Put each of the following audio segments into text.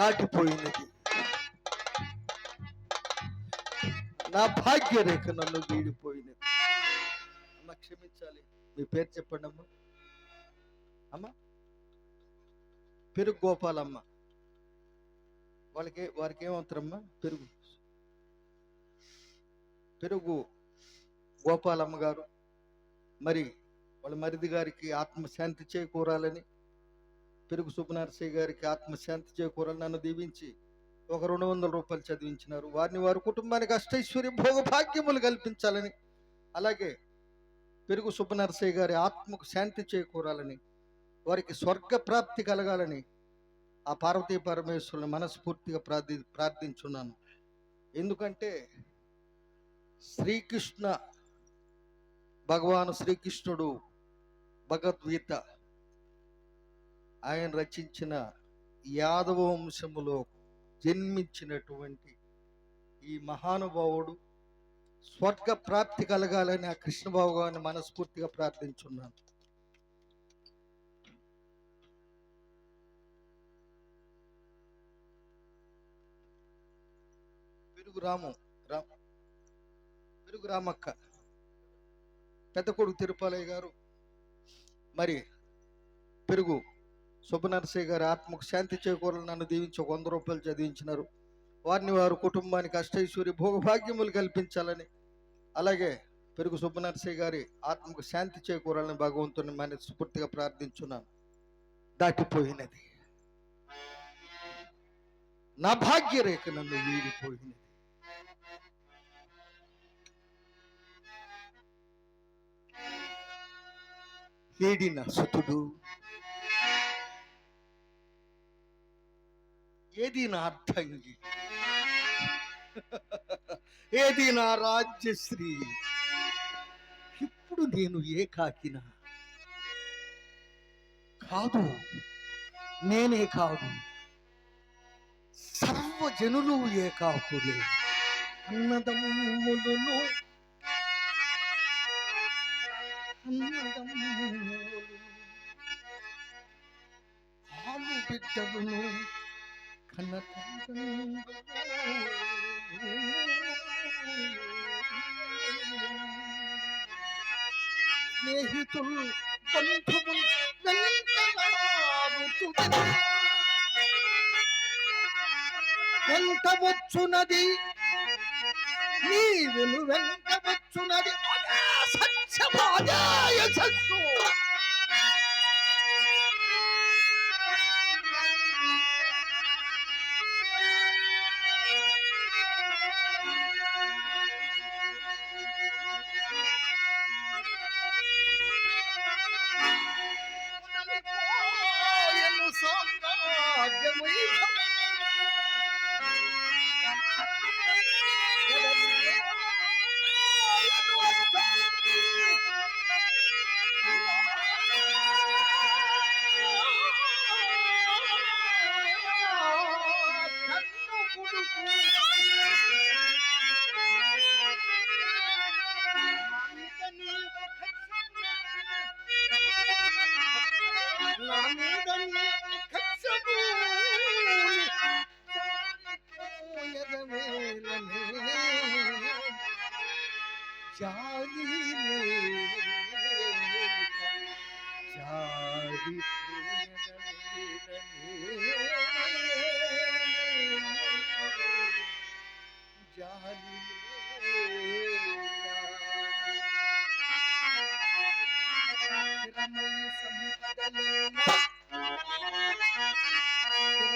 దాటిపోయినది నా భాగ్యరేఖ నన్ను వీడిపోయినది అమ్మ క్షమించాలి మీ పేరు చెప్పండి అమ్మ అమ్మ పెరుగు గోపాలమ్మ వాళ్ళకి వారికి ఏమవుతారమ్మా పెరుగు పెరుగు గోపాలమ్మ గారు మరి వాళ్ళ మరిది గారికి ఆత్మశాంతి చేకూరాలని పెరుగు సుబ్బనరసయ్య గారికి ఆత్మశాంతి చేకూరాలని నన్ను దీవించి ఒక రెండు వందల రూపాయలు చదివించినారు. వారిని వారి కుటుంబానికి అష్టైశ్వర్య భోగ భాగ్యములు కల్పించాలని అలాగే పెరుగు సుబ్బనరసయ్య గారి ఆత్మకు శాంతి చేకూరాలని వారికి స్వర్గ ప్రాప్తి కలగాలని ఆ పార్వతీ పరమేశ్వరుని మనస్ఫూర్తిగా ప్రార్థి ప్రార్థించున్నాను. ఎందుకంటే శ్రీకృష్ణ భగవాను శ్రీకృష్ణుడు భగవద్గీత ఆయన రచించిన యాదవ వంశములో జన్మించినటువంటి ఈ మహానుభావుడు స్వర్గ ప్రాప్తి కలగాలని ఆ కృష్ణ గారిని మనస్ఫూర్తిగా ప్రార్థించున్నాను. పెరుగు రాము రామ్ పెరుగు రామక్క పెద్ద కొడుకు తిరుపాలయ్య గారు మరి పెరుగు సుబ్బనరసయ్య గారి ఆత్మకు శాంతి చేకూరలు నన్ను దీవించి ఒక వంద రూపాయలు చదివించినారు. వారిని వారి కుటుంబానికి అష్టైశ్వర్య భోగభాగ్యములు కల్పించాలని అలాగే పెరుగు సుబ్బనరసయ్య గారి ఆత్మకు శాంతి చేకూరాలని భగవంతుని మనస్ఫూర్తిగా ప్రార్థించున్నాను. దాటిపోయినది. నా భాగ్యరేఖ నన్ను వీడిపోయినది. ఏడి సుతుడు ఏది నా అర్థంగి? ఏది నా రాజ్యశ్రీ? ఇప్పుడు నేను ఏకాకిన? కాదు నేనే కాదు. సర్వజనులు ఏకాకులే. అన్నదమ్ములను అన్నదమ్ములు ఆలు బిడ్డలను కన్న స్నేహితులు బంధువులు వెంటరారుతున్న వెంట వచ్చునది. నీ వెను వెంట వచ్చునది. అదే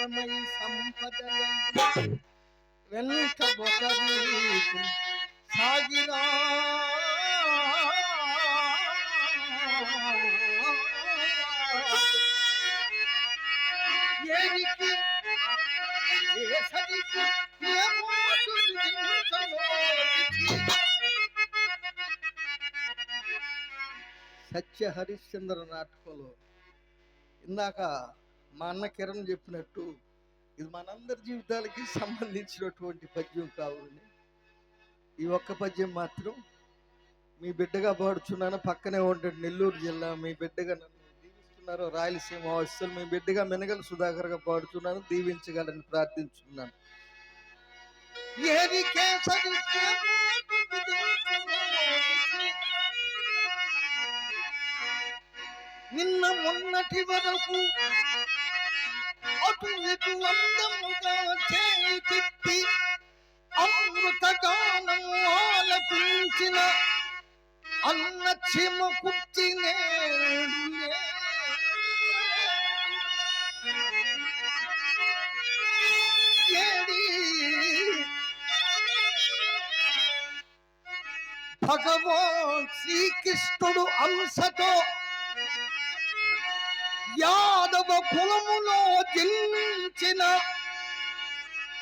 திறமை சம்பதலை வெல்க பொகவி சாகிறான் సత్య హరిశ్చంద్ర నాటకంలో ఇందాక మా అన్న కిరణ్ చెప్పినట్టు ఇది మనందరి జీవితాలకి సంబంధించినటువంటి పద్యం కావాలని. ఈ ఒక్క పద్యం మాత్రం మీ బిడ్డగా పాడుచున్నాను పక్కనే ఉంటాడు నెల్లూరు జిల్లా మీ బిడ్డగా నన్ను దీవిస్తున్న రాయలసీమ వాసులు మీ బిడ్డగా మెనగల సుధాకర్గా పాడుతున్నాను దీవించగలని ప్రార్థించున్నాను. నిన్న మొన్నటి వరకు అటు ఇటు అందముగా చేయి తిప్పి అమృతగానం ఆలపించిన అన్న చిమ కుర్చి భగవాన్ శ్రీకృష్ణుడు అంశతో యాదవ కులములో జన్మించిన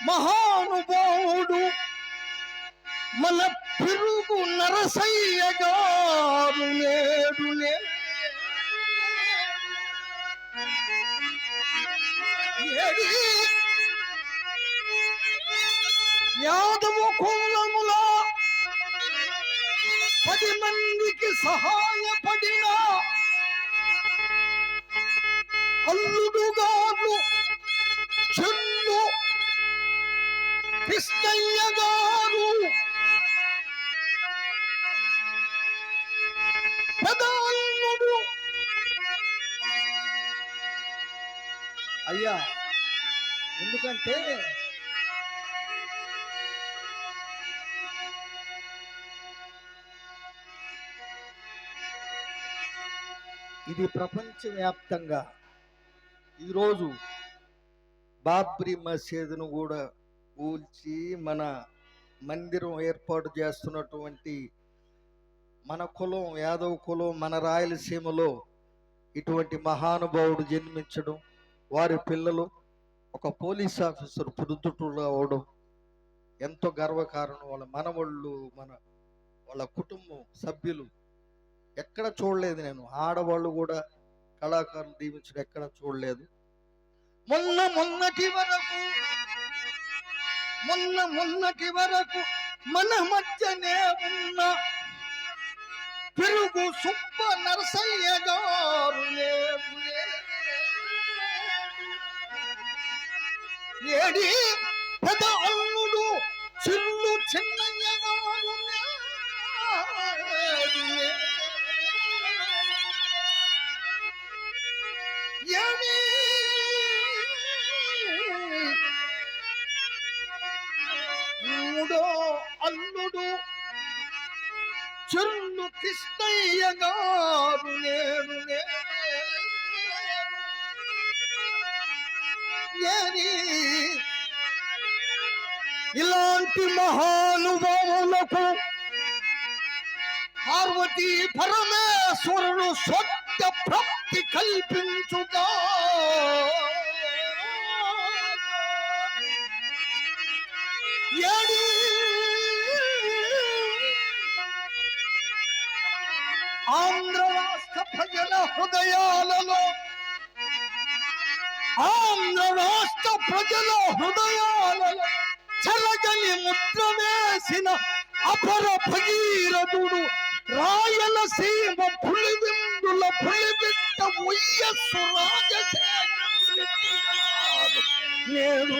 మహానుభావుడు మన పిరుగు నరసయ్య గారు నేడు యాదవ కులములో పది మందికి సహాయపడిన అల్లుడుగాను చెన్ను కృష్ణయ్య గారు పెదాల్లుడు అయ్యా ఎందుకంటే ఇది ప్రపంచవ్యాప్తంగా ఈరోజు బాబ్రీ మసీదును కూడా కూల్చి మన మందిరం ఏర్పాటు చేస్తున్నటువంటి మన కులం యాదవ కులం మన రాయలసీమలో ఇటువంటి మహానుభావుడు జన్మించడం వారి పిల్లలు ఒక పోలీస్ ఆఫీసర్ పురుదుటులు అవడం ఎంతో గర్వకారణం. వాళ్ళ మనవళ్ళు మన వాళ్ళ కుటుంబం సభ్యులు ఎక్కడ చూడలేదు నేను. ఆడవాళ్ళు కూడా కళాకారులు దీవించడం ఎక్కడ చూడలేదు. మొన్న మొన్నటి వరకు మొన్న మొన్నటి వరకు మన మధ్యనే ఉన్న పెరుగు సుబ్బ నరసయ్య గారు ఏడి మూడో అల్లుడు చెల్లు కృష్ణయ్య గారు లేరు ఇలాంటి మహానుభావులకు పార్వతీ పరమేశ్వరుడు సత్య ప్రాప్తి కల్పించుగా. ఏడి. ఆంధ్ర రాష్ట్ర ప్రజల హృదయాలలో ఆంధ్ర రాష్ట్ర ప్రజల హృదయాలలో చలగని ముద్ర వేసిన అపర భగీరథుడు రాయలసీమ పులివిందుల పులిబిట్ట వైఎస్సు రాజశేఖర రెడ్డి గారు నేడు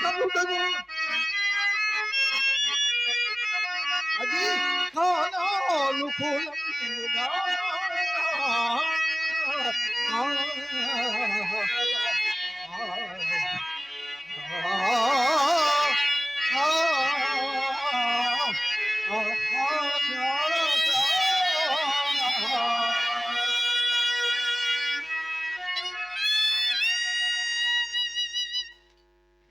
કરવું કરવું અજી ખાનો લુખુલ ગા